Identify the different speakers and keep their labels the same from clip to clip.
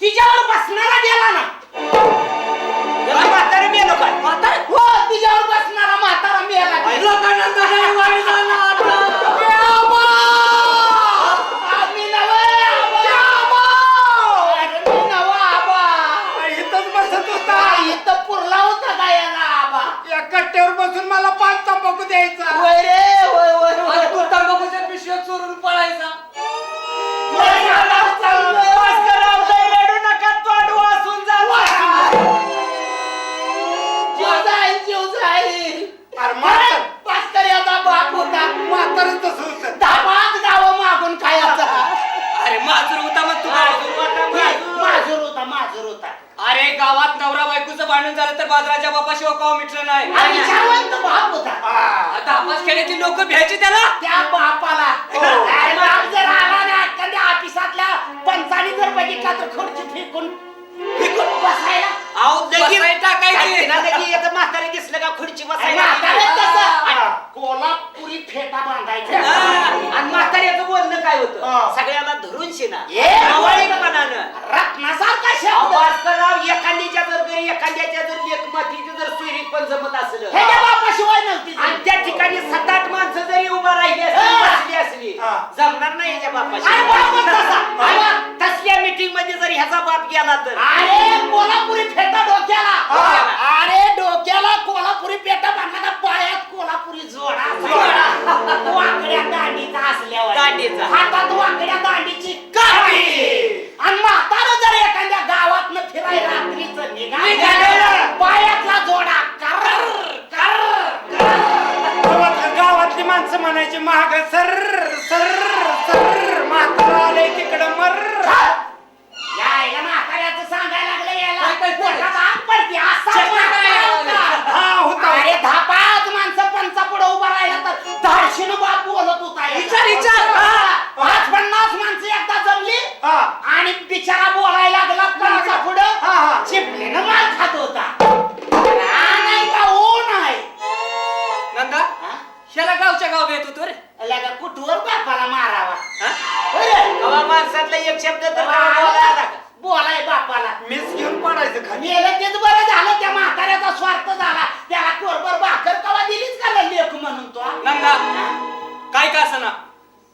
Speaker 1: तिच्यावर बसणारा गेला ना.
Speaker 2: त्याला म्हातारे मेलो काय?
Speaker 3: म्हातारे?
Speaker 1: हो तिच्यावर बसणारा म्हातारा मेला.
Speaker 3: आई लोकांना नाही वाईट झालं आता.
Speaker 1: आम्ही नवं आबा. अरे मी नवं आबा.
Speaker 2: इथंच बसत होता.
Speaker 1: काय इथं पुरला होता का याला आबा.
Speaker 2: या कट्ट्यावर बसून मला पाच तंबाखू द्यायचा.
Speaker 1: रे
Speaker 3: माजूर होता मग तू
Speaker 2: माजूर होता, माजूर.
Speaker 1: माजूर होता माजूर होता
Speaker 3: अरे गावात नवरा बायकोचं भांडण झालं तर बाजाराच्या बापाशिवाय कवा मिटलं नाही
Speaker 1: आणि विचारवंत बाप होता
Speaker 2: हा.
Speaker 3: आता आपास खेड्याची लोक भ्यायची त्याला
Speaker 1: त्या बापाला
Speaker 2: हो.
Speaker 1: अरे बाप जर आला ना एखाद्या ऑफिसातल्या पंचाने जर बघितला तर खुर्ची फेकून फेकून बसायला
Speaker 2: अहो, लगीन-
Speaker 3: बसायला टाकायची.
Speaker 2: काय ना लगीन याचं म्हातारे दिसलं का खुर्ची
Speaker 1: आणि
Speaker 2: बसायला
Speaker 1: म्हाताऱ्यात तसं
Speaker 2: हा.
Speaker 1: कोल्हापुरी फेटा बांधायचा
Speaker 2: हा. आणि म्हाताऱ्याचं बोलणं काय
Speaker 1: हा.
Speaker 2: होतं सगळ्याला
Speaker 1: ए, रत्नासारखा शब्द
Speaker 2: भास्करराव एखाद्याच्या जर घरी एखाद्याच्या जर लेख मातीची जर सुईरीत पण जमत असलं
Speaker 1: ह्याच्या बापाशिवाय नव्हती
Speaker 2: आणि त्या ठिकाणी सात आठ माणसं जरी उभा राहिली असली
Speaker 1: हा.
Speaker 2: बसली असली
Speaker 1: हा.
Speaker 2: जमणार नाही याच्या
Speaker 1: अरे बरोबर तसा.
Speaker 2: बापाशी
Speaker 1: अरे.
Speaker 2: तसल्या मीटिंगमध्ये जर ह्याचा बाप गेला तर
Speaker 1: अरे कोल्हापुरी फेटा डोक्याला
Speaker 2: हा.
Speaker 1: अरे डोक्याला कोल्हापुरी पेटा बांधला पायात कोल्हापुरी जोडा
Speaker 2: जोडा.
Speaker 1: वाकड्या दांडीचा असल्यावर
Speaker 2: दांडीचा.
Speaker 1: हातात दांडीची काठी. आणि म्हातारा जर एखाद्या गावात फिरायला रात्रीच
Speaker 2: निघालं.
Speaker 1: पायातला जोडा कर कर
Speaker 2: गावात- गावातली माणसं म्हणायची महाग सर सर.
Speaker 1: बिचारा बोलायला लागला पंचा
Speaker 2: हा,
Speaker 1: पुढं.
Speaker 2: हा.
Speaker 1: चिपलीनं मार खात होता. हा नाही का ओ नाही.
Speaker 3: नंदा
Speaker 1: हा?
Speaker 3: ह्याला गावच्या गाव भेट होतो रे.
Speaker 1: लगा कुठवर बापाला मारावा?
Speaker 3: हा?
Speaker 1: होय रे?
Speaker 2: गावा माणसातला एक शब्द तर
Speaker 1: बोलायला बोलाय बापाला.
Speaker 2: मीच घेऊन पडायचं खाली.
Speaker 1: मेलं तेच बरं झालं त्या म्हाताऱ्याचा स्वार्थ झाला. त्याला कोरभर भाकर कवा दिलीच का रे लेख म्हणून तो?
Speaker 3: नंदा काय का असना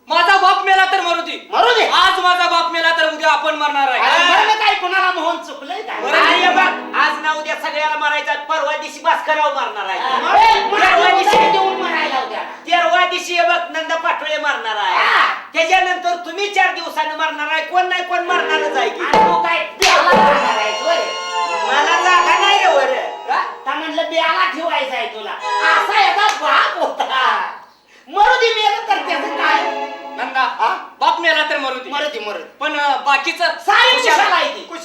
Speaker 3: माझा बाप मेला तर मरू दे
Speaker 1: मरू दे
Speaker 3: आज माझा बाप मेला तर उद्या आपण मरणार
Speaker 1: अरे
Speaker 3: आहे
Speaker 1: मरणं काय? कोणाला मोहन चुकलंय?
Speaker 2: बघ आज ना उद्या सगळ्याला मारायचा परवा दिवशी भास्करराव मारणार आहे.
Speaker 1: ए, मला
Speaker 2: परवा दिवशी
Speaker 1: देऊन होत्या
Speaker 2: तेरवा दिवशी हे बघ नंदा पाटोळे मारणार आहे.
Speaker 1: हा.
Speaker 2: त्याच्यानंतर तुम्ही चार दिवसानं मारणार आहे. कोण नाही कोण मारणारच आहे की?
Speaker 1: आणि तू काय? ब्याला राहणार होय?
Speaker 2: मला जागा नाही रे वर.
Speaker 1: का म्हणलं ब्याला ठेवायचा आहे तुला. असा याचा बाप होता. मरू दे मेलं तर त्याचं काय?
Speaker 3: नंदा
Speaker 1: हा?
Speaker 3: तर मरू दे
Speaker 1: मरू दे मरू दे
Speaker 3: पण अं, बाकीचं
Speaker 1: सारी
Speaker 3: खुशाल-
Speaker 1: आहे ती.